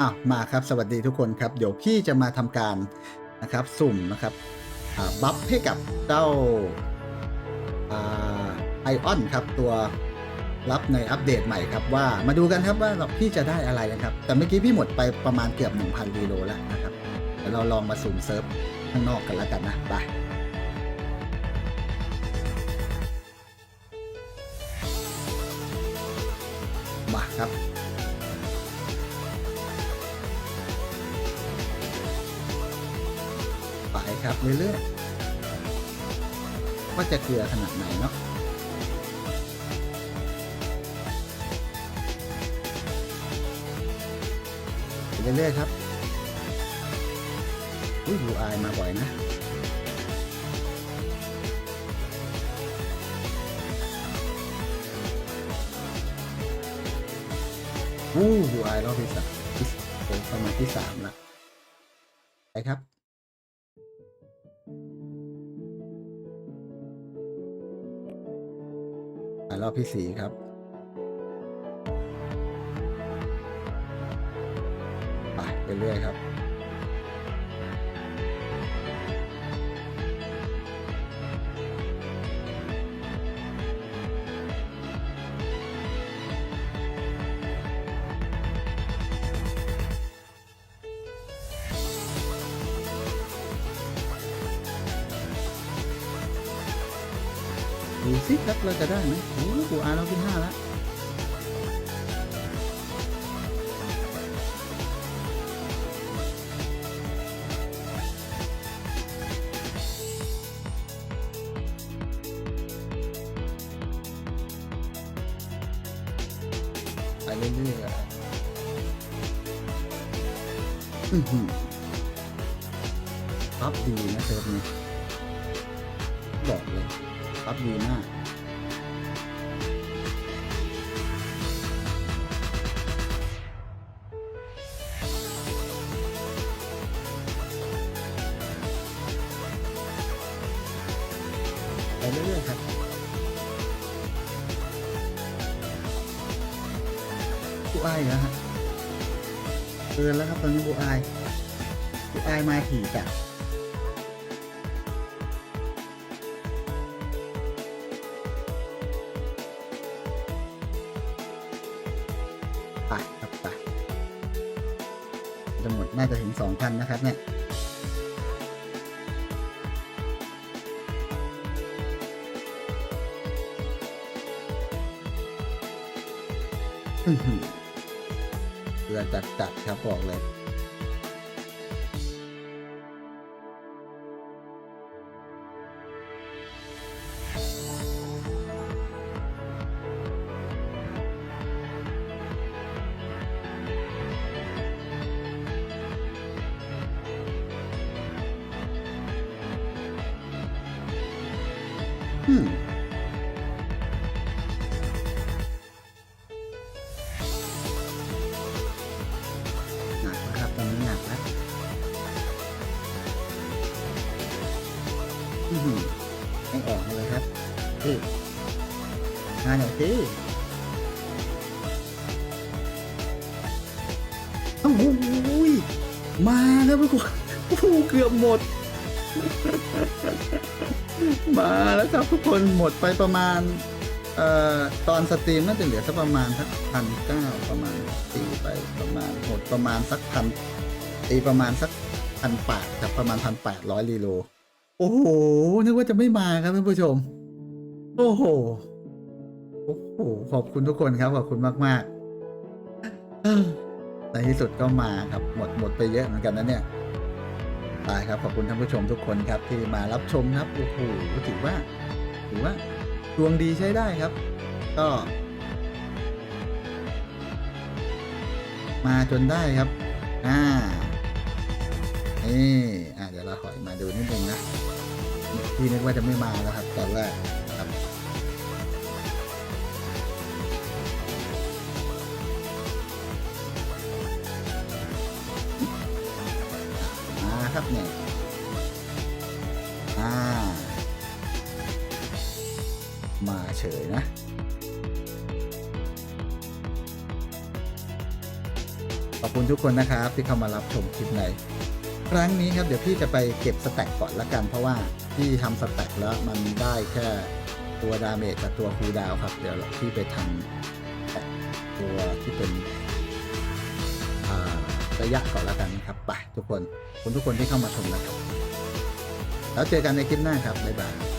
อ้าวมาครับสวัสดีทุกคนครับ เดี๋ยวพี่จะมาทำการนะครับสุ่มนะครับบัฟให้กับเจ้าไอออนครับตัวรับในอัปเดตใหม่ครับว่ามาดูกันครับว่าเราพี่จะได้อะไรนะครับ แต่เมื่อกี้พี่หมดไปประมาณเกือบ 1,000รีโลแล้วนะครับเดี๋ยวเราลองมาสุ่มเซิร์ฟข้างนอกกันแล้วกันนะไปมาครับ ครับเรื่อยๆว่าจะเกลือขนาดไหนเนาะไปเรื่อยๆครับ อุ้ยดูอายมาบ่อยนะอู้ดูอายรอบที่สามที่เป็นประมาณที่สามละไปครับ รอบที่สี่ครับไปเรื่อยๆครับ ดูสิครับเราจะได้ไหมโอ้โหอาเราที่ห้าแล้วไปเรื่อยๆอือหือปั๊บดีนะเซิร์ฟนี้บอกเลย ปั๊บดีมากไปเรื่อยๆครับบูอายนะฮะเกินแล้วครับตอนนี้บูอายบูอายมาถี่จัด ไปครับไปจะหมดน่าจะถึงสองพันนะครับเนี่ยอื้อหือเรือจัดจัดๆครับบอกเลย อืมหนักครับตอนนี้หนักแล้วอื้อหือไม่ออกมาเลยครับพี่มาหน่อยสิโอ้โหยมาแล้วทุกคนโอ้เกือบหมด มาแล้วครับทุกคนหมดไปประมาณเอ่อตอนสตรีมน่าจะเหลือสักประมาณสักพันเก้าประมาณตีไปประมาณหมดประมาณสักพันตีประมาณสักพันแปดครับประมาณพันแปดร้อยลีโล โอ้โหนึกว่าจะไม่มาครับท่านผู้ชม โอ้โหโอ้โหขอบคุณทุกคนครับขอบคุณมากๆในที่สุดก็มาครับหมดหมดไปเยอะเหมือนกันนะเนี่ย ตายครับขอบคุณท่านผู้ชมทุกคนครับที่มารับชมครับโอ้โหถือว่าถือว่าดวงดีใช้ได้ครับ ก็ มาจนได้ครับ อ่านี่อ่าเดี๋ยวเราถอยมาดูนิดนึงนะพี่นึกว่าจะไม่มาแล้วครับตอนแรก ครับมาครับเนี่ยอ่ามาเฉยนะตอบคุณทุกคนนะครับที่เข้ามารับชมคลิปในครั้งนี้ครับเดี๋ยวพี่จะไปเก็บสแต็กก่อนละกันเพราะว่าพี่ทำสแต็กแล้วมันได้แค่ตัวดาเมจกับตัวคูดาวครับ เดี๋ยวพี่ไปทำตัวที่เป็น ระยะก่อนละกันครับไปทุกคนคุณทุกคนที่เข้ามาชมนะครับ แล้วเจอกันในคลิปหน้าครับบ๊ายบาย